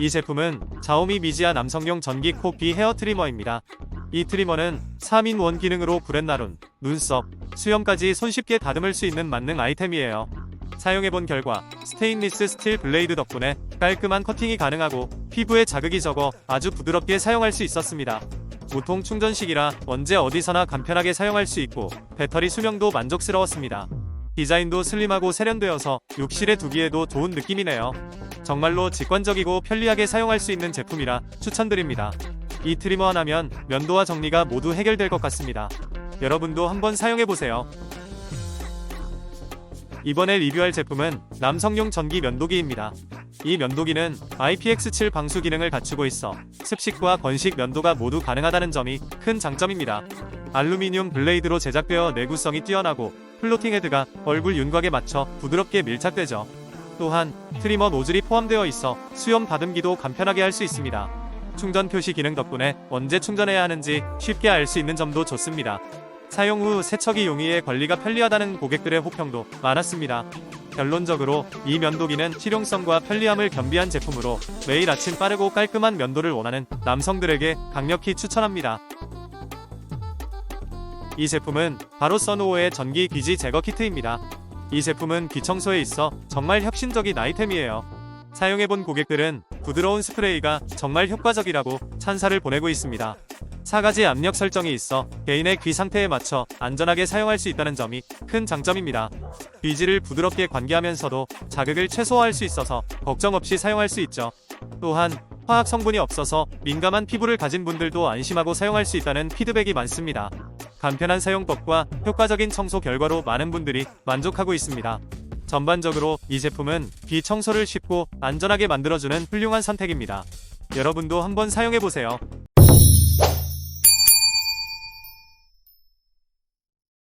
이 제품은 자오미 미지아 남성용 전기 코피 헤어 트리머입니다. 이 트리머는 3인1 기능으로 브렛나룬, 눈썹, 수염까지 손쉽게 다듬을 수 있는 만능 아이템이에요. 사용해본 결과 스테인리스 스틸 블레이드 덕분에 깔끔한 커팅이 가능하고 피부에 자극이 적어 아주 부드럽게 사용할 수 있었습니다. 무통 충전식이라 언제 어디서나 간편하게 사용할 수 있고 배터리 수명도 만족스러웠습니다. 디자인도 슬림하고 세련되어서 욕실에 두기에도 좋은 느낌이네요. 정말로 직관적이고 편리하게 사용할 수 있는 제품이라 추천드립니다. 이 트리머 하나면 면도와 정리가 모두 해결될 것 같습니다. 여러분도 한번 사용해보세요. 이번에 리뷰할 제품은 남성용 전기 면도기입니다. 이 면도기는 IPX7 방수 기능을 갖추고 있어 습식과 건식 면도가 모두 가능하다는 점이 큰 장점입니다. 알루미늄 블레이드로 제작되어 내구성이 뛰어나고 플로팅 헤드가 얼굴 윤곽에 맞춰 부드럽게 밀착되죠. 또한 트리머 노즐이 포함되어 있어 수염 다듬기도 간편하게 할 수 있습니다. 충전 표시 기능 덕분에 언제 충전해야 하는지 쉽게 알 수 있는 점도 좋습니다. 사용 후 세척이 용이해 관리가 편리하다는 고객들의 호평도 많았습니다. 결론적으로 이 면도기는 실용성과 편리함을 겸비한 제품으로 매일 아침 빠르고 깔끔한 면도를 원하는 남성들에게 강력히 추천합니다. 이 제품은 바로 써노오의 전기 귀지 제거 키트입니다. 이 제품은 귀 청소에 있어 정말 혁신적인 아이템이에요. 사용해본 고객들은 부드러운 스프레이가 정말 효과적이라고 찬사를 보내고 있습니다. 4가지 압력 설정이 있어 개인의 귀 상태에 맞춰 안전하게 사용할 수 있다는 점이 큰 장점입니다. 귀지를 부드럽게 관계하면서도 자극을 최소화할 수 있어서 걱정 없이 사용할 수 있죠. 또한 화학 성분이 없어서 민감한 피부를 가진 분들도 안심하고 사용할 수 있다는 피드백이 많습니다. 간편한 사용법과 효과적인 청소 결과로 많은 분들이 만족하고 있습니다. 전반적으로 이 제품은 귀 청소를 쉽고 안전하게 만들어주는 훌륭한 선택입니다. 여러분도 한번 사용해보세요.